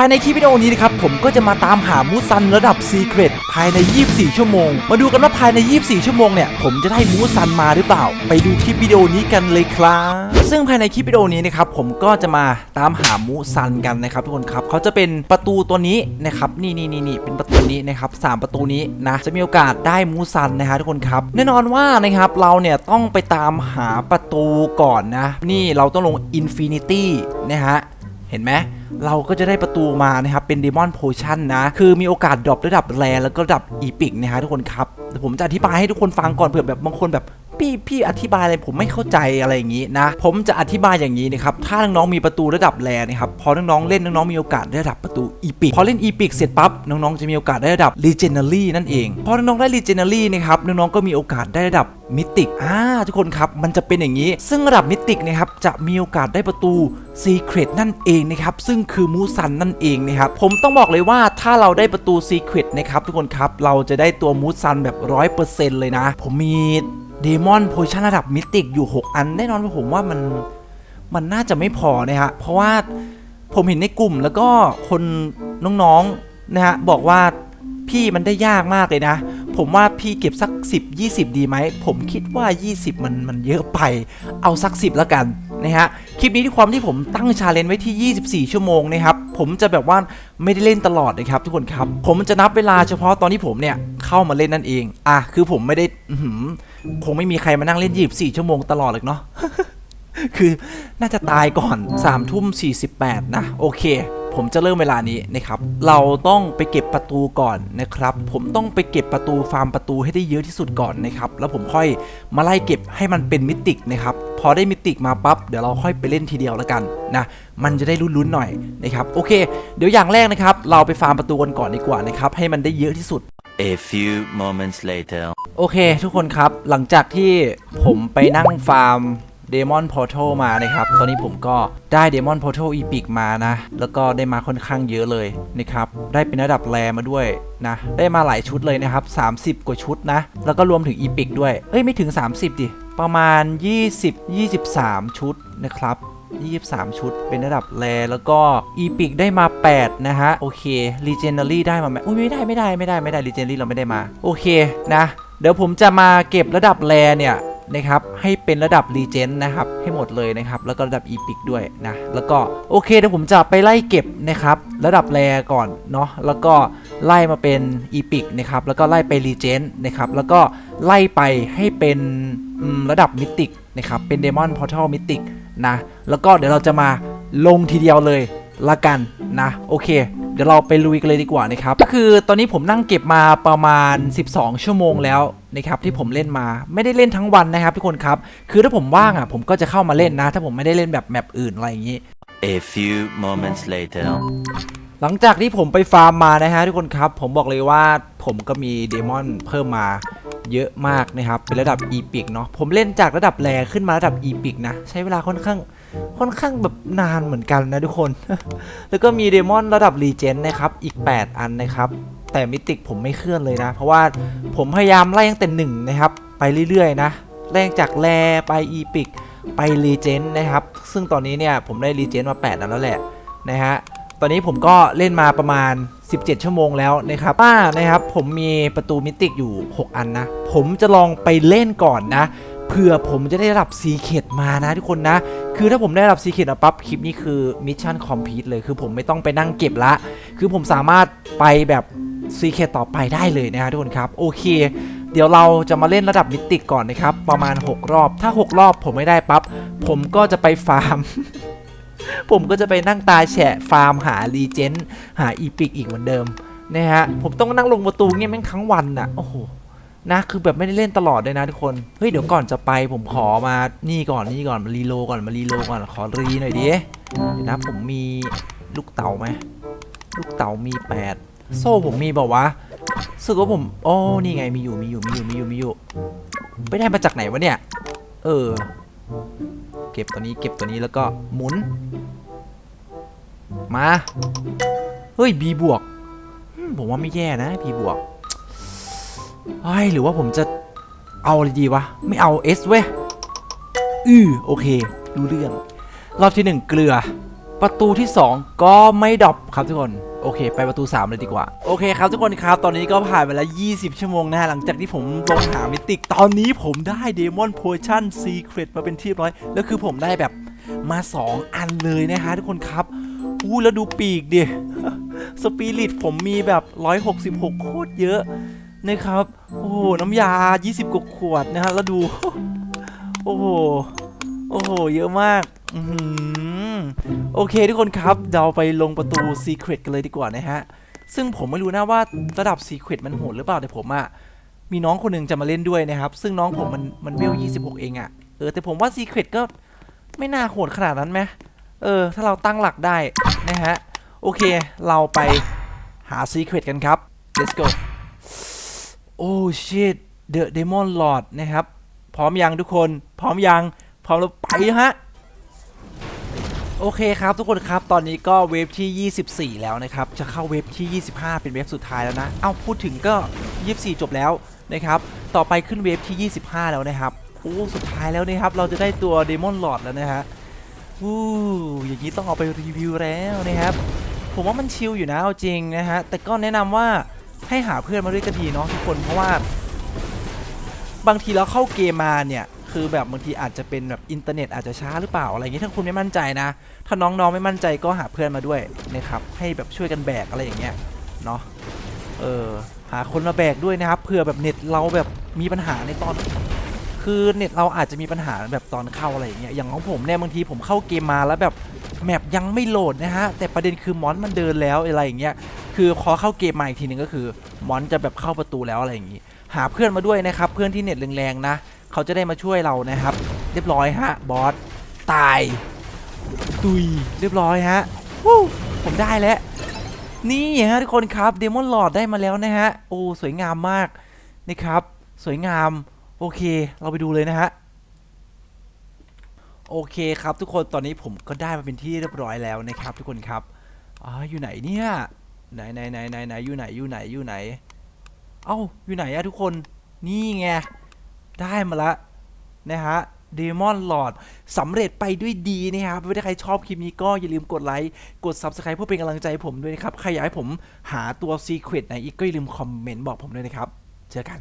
ายในคลิปวิดีโอนี้นะครับผมก็จะมาตามหามูซันระดับซีเครตภายใน 24 ชั่วโมง มาดูกันว่าภายใน 24 ชั่วโมงเนี่ยผมจะได้มูซันมาหรือเปล่า ไปดูคลิปวิดีโอนี้กันเลยครับซึ่งภายในคลิปวิดีโอนี้นะครับผมก็จะมาตามหามูซันกันนะครับทุกคนครับเขาจะเป็นประตูตัวนี้นะครับนี่นี่นี่นี่เป็นประตูนี้นะครับสามประตูนี้นะจะมีโอกาสได้มูซันนะฮะทุกคนครับแน่นอนว่านะครับเราเนี่ยต้องไปตามหาประตูก่อนนะ นี่เราต้องลงอินฟินิตี้นะฮะเห็นไหม เราก็จะได้ประตูมานะครับ เป็นเดมอนโพชั่นนะ คือมีโอกาสดรอประดับแรแล้วก็ระดับอีพิกนะฮะทุกคนครับผมจะอธิบายให้ทุกคนฟังก่อนเผื่อแบบบางคนแบบ พี่พี่อธิบายอะไรผมไม่เข้าใจอะไรอย่างนี้นะ ผมจะอธิบายอย่างนี้นะครับ ถ้าน้องๆมีประตูระดับแรนะครับพอน้องๆเล่นน้องๆมีโอกาสได้ระดับประตูอีพิกพอเล่นอีพิกเสร็จปั๊บน้องๆจะมีโอกาสได้ระดับ Legendary นั่นเองพอน้องๆได้ Legendary นะครับน้องๆก็มีโอกาสได้ระดับมิติกอ่าทุกคนครับมันจะเป็นอย่างนี้ ซึ่งระดับมิติกนะครับจะมีโอกาสได้ประตู Secret นั่นเองนะครับซึ่งคือมูซันนั่นเองนะครับผมต้องบอกเลยว่าถ้าเราได้ประตู Secret นะครับทุกคนครับเราจะได้ตัวมูซันแบบ 100%เลยนะ ผมมี เดมอนโพชั่นระดับมิติกอยู่ 6 อัน แน่นอนว่าผมว่ามันมันน่าจะไม่พอนะฮะ เพราะว่าผมเห็นในกลุ่มแล้วก็คนน้องๆนะฮะ บอกว่าพี่มันได้ยากมากเลยนะ ผมว่าพี่เก็บสัก 10 20 ดีไหม ผมคิดว่า 20 มันมันเยอะไป เอาสัก 10แล้วกันนะฮะ คลิปนี้ด้วยความที่ผมตั้งชาเลนจ์ไว้ที่ 24 ชั่วโมงนะครับ ผมจะแบบว่าไม่ได้เล่นตลอดนะครับทุกคนครับ ผมจะนับเวลาเฉพาะตอนที่ผมเนี่ยเข้ามาเล่นนั่นเอง อะคือผมไม่ได้อื คงไม่มีใครมานั่งเล่น24ชั่วโมงตลอดเลยเนาะคือน่าจะตายก่อน3ามทุ่ม48 นะ โอเค ผมจะเริ่มเวลานี้นะครับ เราต้องไปเก็บประตูก่อนนะครับ ผมต้องไปเก็บประตูฟาร์มประตูให้ได้เยอะที่สุดก่อนนะครับ แล้วผมค่อยมาไล่เก็บให้มันเป็นมิติกนะครับ พอได้มิติกมาปั๊บเดี๋ยวเราค่อยไปเล่นทีเดียวแล้วกันนะมันจะได้ลุ้นๆหน่อยนะครับ โอเค เดี๋ยวอย่างแรกนะครับ เราไปฟาร์มประตูกันก่อนดีกว่านะครับ ให้มันได้เยอะที่สุด A few moments later. โอเคทุกคนครับหลังจากที่ผมไปนั่งฟาร์ม Demon Portal มานะครับ ตอนนี้ผมก็ได้ Demon Portal Epic มานะ แล้วก็ได้มาค่อนข้างเยอะเลยนะครับ ได้เป็นระดับแรมาด้วยนะ ได้มาหลายชุดเลยนะครับ 30 กว่าชุดนะ แล้วก็รวมถึง Epic ด้วย เอ้ย ไม่ถึง 30 ดิ ประมาณ 20 23 ชุดนะครับ 23 ชุด เป็นระดับแรแล้วก็ Epic ได้มา 8 นะฮะ โอเค Legendary ได้มาไหมอุ้ยไม่ได้ไม่ได้ไม่ได้ไม่ได้ Legendary เราไม่ได้มา โอเคนะ เดี๋ยวผมจะมาเก็บระดับแรเนี่ยนะครับให้เป็นระดับ Legend นะครับให้หมดเลยนะครับแล้วก็ระดับ Epic ด้วยนะแล้วก็โอเคเดี๋ยวผมจะไปไล่เก็บนะครับระดับแรก่อนเนาะแล้วก็ไล่มาเป็น Epic นะครับแล้วก็ไล่ไป Legend นะครับแล้วก็ไล่ไปให้เป็นระดับ Mythic นะครับเป็น Demon Portal Mythic นะ แล้วก็เดี๋ยวเราจะมาลงทีเดียวเลยละกันนะ โอเค เดี๋ยวเราไปลุยกันเลยดีกว่านะครับ ก็คือตอนนี้ผมนั่งเก็บมาประมาณ 12 ชั่วโมงแล้วนะครับที่ผมเล่นมาไม่ได้เล่นทั้งวันนะครับทุกคนครับ คือถ้าผมว่างอะผมก็จะเข้ามาเล่นนะ ถ้าผมไม่ได้เล่นแบบแมปอื่นอะไรอย่างนี้ A few moments later. หลังจากที่ผมไปฟาร์มมานะฮะทุกคนครับ ผมบอกเลยว่าผมก็มีเดมอนเพิ่มมา เยอะมากนะครับ เป็นระดับอีพิกเนาะ ผมเล่นจากระดับแรขึ้นมาระดับอีพิกนะ ใช้เวลาค่อนข้างค่อนข้างแบบนานเหมือนกันนะทุกคน แล้วก็มีเดมอนระดับรีเจนนะครับ อีก 8 อันนะครับ แต่มิติกผมไม่เคลื่อนเลยนะ เพราะว่าผมพยายามไล่ตั้งแต่หนึ่งนะครับ ไปเรื่อยๆนะไล่จากแรไปอีพิกไปรีเจนนะครับ ซึ่งตอนนี้เนี่ยผมได้รีเจนมา 8 อันแล้วแหละนะฮะ ตอนนี้ผมก็เล่นมาประมาณ 17 ชั่วโมงแล้วนะครับป้านะครับผมมีประตูมิติอยู่ 6 อันนะ ผมจะลองไปเล่นก่อนนะเผื่อผมจะได้รับซีเคดมานะทุกคนนะ คือถ้าผมได้รับซีเคดมาปั๊บคลิปนี้คือมิชชั่นคอมพลีทเลยคือผมไม่ต้องไปนั่งเก็บละ คือผมสามารถไปแบบซีเคดต่อไปได้เลยนะทุกคนครับ โอเค เดี๋ยวเราจะมาเล่นระดับมิติกก่อนนะครับ ประมาณ 6 รอบถ้า 6 รอบผมไม่ได้ปั๊บผมก็จะไปฟาร์ม ผมก็จะไปนั่งตาแฉะฟาร์มหารีเจนหาอีพิกอีกเหมือนเดิมนะฮะผมต้องนั่งลงประตูเงี้ยแม่งทั้งวันน่ะโอ้โหนะคือแบบไม่ได้เล่นตลอดเลยนะทุกคนเฮ้ยเดี๋ยวก่อนจะไปผมขอมานี่ก่อนนี่ก่อนมารีโลก่อนมารีโลก่อนขอรีหน่อยดิเดี๋ยวนะผมมีลูกเต๋าไหมลูกเต๋ามีแปดโซ่ผมมีเปล่าวะสึกว่าผมโอ้นี่ไงมีอยู่มีอยู่มีอยู่มีอยู่มีอยู่ไปได้มาจากไหนวะเนี่ย เออ เก็บตัวนี้เก็บตัวนี้แล้วก็หมุน มา เฮ้ย B บวก ผมว่าไม่แย่นะ B บวกเฮ้ยหรือว่าผมจะเอาอะไรดีวะ ไม่เอา S เว้ย อือโอเค รู้เรื่อง รอบที่หนึ่งเกลือ ประตูที่ 2 ก็ไม่ดรอปครับทุกคน โอเค ไปประตู 3 เลยดีกว่า โอเคครับทุกคนครับ ตอนนี้ก็ผ่านไปแล้ว 20 ชั่วโมงนะฮะ หลังจากที่ผมลงหามิติก ตอนนี้ผมได้เดมอนโพชั่นซีเครตมาเป็นที่ร้อย แล้วคือผมได้แบบมา 2 อันเลยนะฮะทุกคนครับ อู้แล้วดูปีกดิสปิริตผมมีแบบ 166 โคตรเยอะนะครับ โอ้โห น้ำยา 20กว่าขวดนะฮะ แล้วดู โอ้โห โอ้โห เยอะมากโอเคทุกคนครับ เราไปลงประตู Secret กันเลยดีกว่านะฮะ ซึ่งผมไม่รู้นะว่าระดับ Secret มันโหดหรือเปล่า แต่ผมอะมีน้องคนหนึ่งจะมาเล่นด้วยนะครับ ซึ่งน้องผมมันมันเวล26 เองอะเออ แต่ผมว่า Secret ก็ไม่น่าโหดขนาดนั้นไหมเออ ถ้าเราตั้งหลักได้ นะฮะ โอเค เราไปหา Secret กันครับ let's go โอ้ shit the demon lord นะครับ พร้อมยังทุกคน พร้อมยัง พร้อมแล้วไปฮะ โอเคครับทุกคนครับ ตอนนี้ก็เวฟที่ 24 แล้วนะครับ จะเข้าเวฟที่ 25 เป็นเวฟสุดท้ายแล้วนะ เอ้าพูดถึงก็ 24 จบแล้วนะครับ ต่อไปขึ้นเวฟที่ 25 แล้วนะครับ โอ้ สุดท้ายแล้วนะครับ เราจะได้ตัวเดมอนลอดแล้วนะฮะ วู้อย่างนี้ต้องเอาไปรีวิวแล้วนะครับ ผมว่ามันชิลอยู่นะเอาจริงนะฮะ แต่ก็แนะนำว่าให้หาเพื่อนมาด้วยก็ดีเนาะทุกคน เพราะว่า บางทีเราเข้าเกมมาเนี่ย คือแบบบางทีอาจจะเป็นแบบอินเทอร์เน็ตอาจจะช้าหรือเปล่าอะไรอย่างเงี้ยถ้าคุณไม่มั่นใจนะ ถ้าน้องๆไม่มั่นใจก็หาเพื่อนมาด้วยนะครับ ให้แบบช่วยกันแบกอะไรอย่างเงี้ยเนาะ เออ หาคนมาแบกด้วยนะครับ เผื่อแบบเน็ตเราแบบมีปัญหาในตอน คือเน็ตเราอาจจะมีปัญหาแบบตอนเข้าอะไรอย่างเงี้ยอย่างของผมเนี่ยบางทีผมเข้าเกมมาแล้วแบบแมปยังไม่โหลดนะฮะแต่ประเด็นคือมอนมันเดินแล้วอะไรอย่างเงี้ยคือพอเข้าเกมมาอีกทีนึงก็คือมอนจะแบบเข้าประตูแล้วอะไรอย่างงี้ หาเพื่อนมาด้วยนะครับเพื่อนที่เน็ตแรงๆนะเขาจะได้มาช่วยเรานะครับ เรียบร้อยฮะบอสตายตุยเรียบร้อยฮะผมได้แล้ว นี่ฮะทุกคนครับเดมอนหลอดได้มาแล้วนะฮะโอ้สวยงามมากนะครับ สวยงาม โอเค เราไปดูเลยนะฮะ โอเคครับทุกคนตอนนี้ผมก็ได้มาเป็นที่เรียบร้อยแล้วนะครับ ทุกคนครับอ๋ออยู่ไหนเนี่ย ไหนไหนไหนไหนไหนอยู่ไหนอยู่ไหนอยู่ไหน เอ้าอยู่ไหนอะทุกคน นี่ไง ได้มาละนะฮะเดมอนหลอดสำเร็จไปด้วยดีนะครับถ้าใครชอบคลิปนี้ก็อย่าลืมกดไลค์ กด Subscribe เพื่อเป็นกำลังใจผมด้วยนะครับ ใครอยากให้ผมหาตัว Secret ไหนอีกก็อย่าลืมคอมเมนต์บอกผมด้วยนะครับ เจอกัน